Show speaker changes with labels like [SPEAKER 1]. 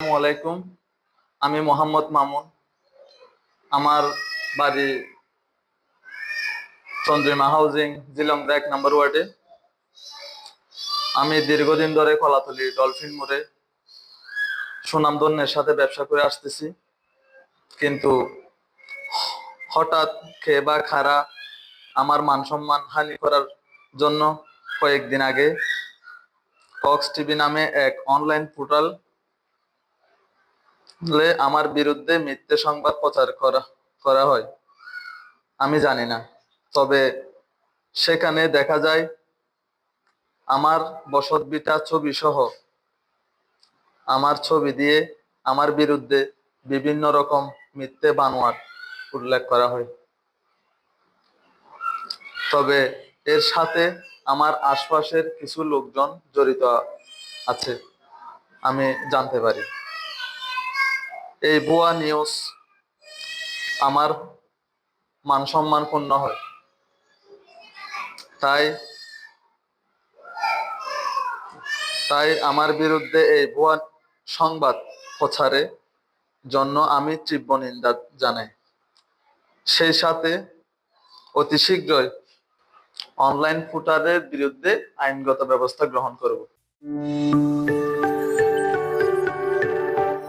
[SPEAKER 1] আসসালামু আলাইকুম। আমি মোহাম্মদ মামুন। আমার বাড়ি চন্দ্রিমা হাউজিং জিলংরা এক নম্বর ওয়ার্ডে। আমি দীর্ঘদিন ধরে কলাতলি ডলফিন মোড়ে সুনামধন্যের সাথে ব্যবসা করে আসতেছি। কিন্তু হঠাৎ খেয়ে বা খারা আমার মান সম্মান হানি করার জন্য কয়েকদিন আগে কক্স টিভি নামে এক অনলাইন পোর্টাল লে আমার বিরুদ্ধে মিথ্যে সংবাদ প্রচার করা করা হয়। আমি জানি না। তবে সেখানে দেখা যায়, আমার বসত বিটা ছবি সহ আমার ছবি দিয়ে আমার বিরুদ্ধে বিভিন্ন রকম মিথ্যে বানোয়ার উল্লেখ করা হয়। তবে এর সাথে আমার আশপাশের কিছু লোকজন জড়িত আছে। আমি জানতে পারি। এই ভুয়া নিউজ আমার মান সম্মান পূর্ণ হয়। তাই তাই আমার বিরুদ্ধে এই ভুয়া সংবাদ প্রচারে জন্য আমি তীব্র নিন্দা জানাই। সেই সাথে অতি শীঘ্রই অনলাইন ফুটারের বিরুদ্ধে আইনগত ব্যবস্থা গ্রহণ করব।